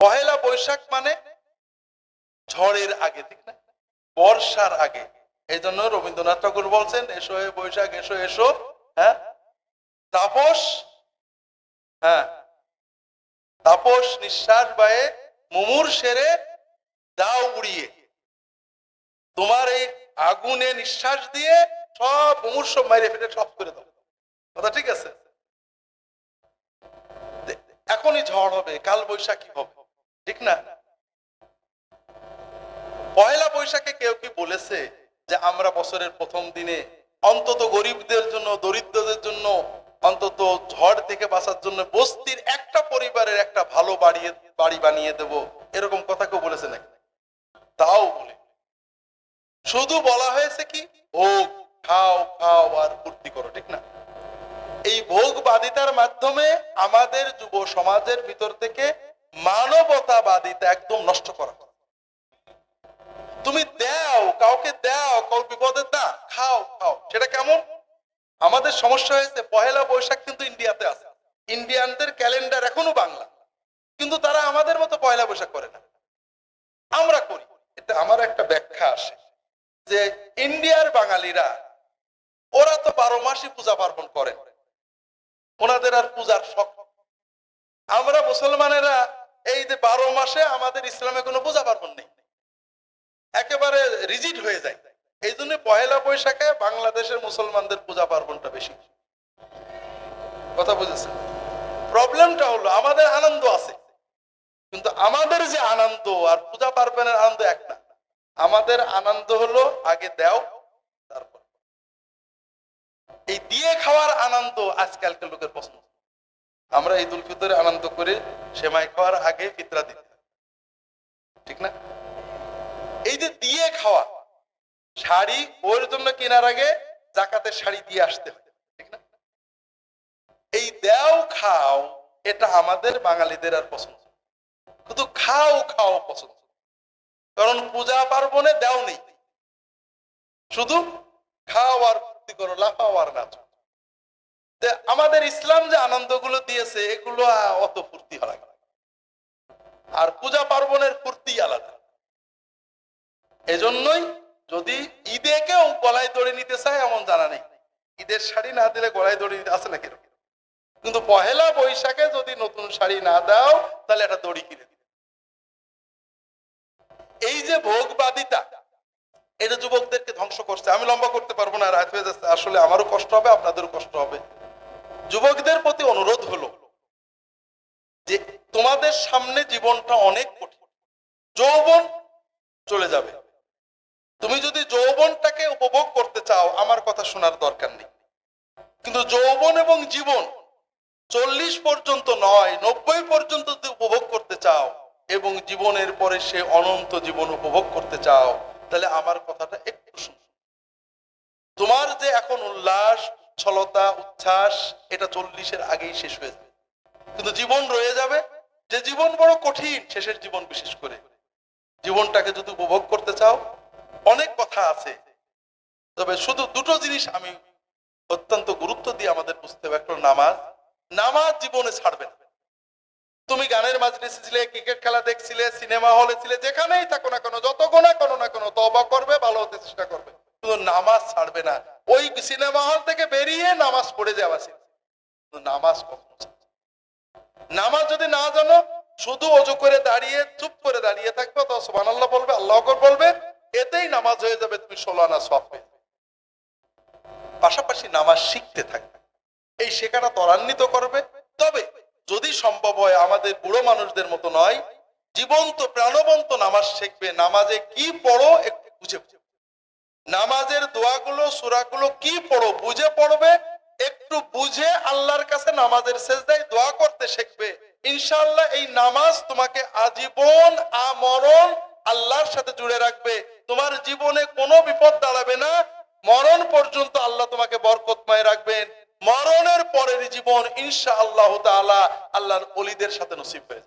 পহেলা বৈশাখ মানে ঝড়ের আগে ঠিক না? বর্ষার আগে। এই জন্য রবীন্দ্রনাথ ঠাকুর বলছেন, এসো হে বৈশাখ, এসো এসো। হ্যাঁ? তাপস হ্যাঁ? তাপস নিঃশ্বাস বায়ে মুমুর সেরে দাও উড়িয়ে। তোমার এই আগুনে নিঃশ্বাস দিয়ে সব মুমুর সব মাইরে ফেলে সব করে দাও। কথা ঠিক আছে? এখনই ঝড় হবে, কাল বৈশাখী হবে। ঠিক না? পয়লা বৈশাখে কেউ কি বলেছে যে আমরা বছরের প্রথম দিনে অন্তত গরিবদের জন্য, দরিদ্রদের জন্য, অন্তত ঝড় থেকে বাঁচার জন্য বস্তির একটা পরিবারের একটা ভালো বাড়িয়ে বাড়ি বানিয়ে দেব? এরকম কথা কেউ বলেছে নাকি? তাও বলে। শুধু বলা হয়েছে কি? ভোগ খাও খাও আর ফুর্তি করো, ঠিক না? এই ভোগবাদিতার মাধ্যমে আমাদের যুব সমাজের ভিতর থেকে মানবতাবাদিতা একদম নষ্ট করা। তুমি দাও, কাউকে দাও কাউ বিপদে দা খাও খাও। সেটা কেমন? আমাদের সমস্যা হয়েছে, পহেলা বৈশাখ কিন্তু ইন্ডিয়াতে আছে। ইন্ডিয়ানদের ক্যালেন্ডার এখনও বাংলা। কিন্তু তারা আমাদের মতো পয়লা বৈশাখ করে না। আমরা করি। এটা আমার একটা ব্যাখ্যা আসে যে ইন্ডিয়ার বাঙালিরা, ওরা তো বারো মাসই পূজা পার্বণ করে। ওনাদের আর পূজার শখ। আমরা মুসলমানেরা এই যে বারো মাসে আমাদের ইসলামে কোনো পূজা পার্বণ নেই। একেবারে রিজিড হয়ে যায়। এই জন্য পয়লা বৈশাখে বাংলাদেশের মুসলমানদের পূজা পার্বণটা বেশি। কথা বুঝেছেন? প্রবলেমটা হলো, আমাদের আনন্দ আছে। কিন্তু আমাদের যে আনন্দ আর পূজা পার্বণের আনন্দ এক না। আমাদের আনন্দ হলো আগে দেও, তারপর এই দিয়ে খাওয়ার আনন্দ আজকালকার লোকের পছন্দ। আমরা ঈদ উল ফিতরে আনন্দ করে সেমাই খাওয়ার আগে ফিতরা দিতে ঠিক না? এই যে দিয়ে খাওয়া, শাড়ি ওর জন্য কেনার আগে জাকাতের শাড়ি দিয়ে আসতে হয়। ঠিক না? এই দেও খাও, এটা আমাদের বাঙালিদের আর পছন্দ। শুধু খাও খাও পছন্দ। কারণ পূজা পার্বণে দেও নেই। শুধু খাও আর ফুর্তি করো লাফাও আর নাচো তে আমাদের ইসলাম যে আনন্দগুলো দিয়েছে, এগুলো অত ফুর্তি হয় আর পূজা পার্বণের ফুর্তি আলাদা। এজন্যই যদি ঈদে কেউ গলায় দড়ি নিতে চায়, এমন জানা নেই। ঈদের শাড়ি না দিলে গলায় দড়ি নিতে আছে না কেরকম কিন্তু পহেলা বৈশাখে যদি নতুন শাড়ি না দাও, তাহলে একটা দড়ি কিনে দিবে। এই যে ভোগবাদিতা, এটা যুবকদেরকে ধ্বংস করছে। আমি লম্বা করতে পারব না, রাত হয়ে যাচ্ছে। আসলে আমারও কষ্ট হবে, আপনাদেরও কষ্ট হবে। যুবকদের প্রতি অনুরোধ হলো যে তোমাদের সামনে জীবনটা অনেক কঠিন। যৌবন চলে যাবে। তুমি যদি যৌবনটাকে উপভোগ করতে চাও, আমার কথা শোনার দরকার নেই। কিন্তু যৌবন এবং জীবন চল্লিশ পর্যন্ত নয়, নব্বই পর্যন্ত যদি উপভোগ করতে চাও এবং জীবনের পরে সে অনন্ত জীবন উপভোগ করতে চাও, তাহলে আমার কথাটা একটু শুন। তোমার যে এখন উল্লাস ছলতা উচ্ছ্বাস, এটা চল্লিশের আগেই শেষ হয়ে যাবে। কিন্তু জীবন রয়ে যাবে। যে জীবন বড় কঠিন, শেষের জীবন বিশেষ করে। জীবনটাকে যদি উপভোগ করতে চাও, অনেক কথা আছে। তবে শুধু দুটো জিনিস আমি অত্যন্ত গুরুত্ব দিয়ে আমাদের বুঝতে হবে। নামাজ। নামাজ জীবনে ছাড়বে না। তুমি গানের মাজলিসে ছিলে ক্রিকেট খেলা দেখছিলে, সিনেমা হলে ছিলে, যেখানেই থাকো না কেন, যত গোনা কোনো না কোনো তবা করবে, ভালো হতে চেষ্টা করবে। শুধু নামাজ ছাড়বে না। ওই সিনেমা হল থেকে বেরিয়ে নামাজ পড়ে যাওয়া নামাজ কখনো নামাজ যদি না জানো, শুধু অজু করে দাঁড়িয়ে, চুপ করে দাঁড়িয়ে থাকবে তো সুবহানাল্লাহ বলবে, আল্লাহ বলবে, এতেই নামাজ হয়ে যাবে, তুমি ষোলো আনা সব পেয়ে পাশাপাশি নামাজ শিখতে থাকবে। এই শেখাটা ত্বরান্বিত করবে। তবে যদি সম্ভব হয়, আমাদের বুড়ো মানুষদের মতো নয়, জীবন্ত, প্রাণবন্ত নামাজ শিখবে। নামাজে কি পড়ো, একটু বুঝে বুঝে নামাজের দোয়াগুলো সুরাগুলো কি পড়ো, বুঝে পড়বে? একটু বুঝে আল্লাহর কাছে নামাজের শেষদায় দোয়া করতে শিখবে। ইনশাআল্লাহ এই নামাজ তোমাকে আজীবন আমরণ আল্লাহর সাথে জুড়ে রাখবে। তোমার জীবনে কোনো বিপদ দাঁড়াবে না। মরণ পর্যন্ত আল্লাহ তোমাকে বরকতময় রাখবেন। মরণের পরের জীবন ইনশা আল্লাহ তাআলা আল্লাহর অলিদের সাথে নসিব হয়ে।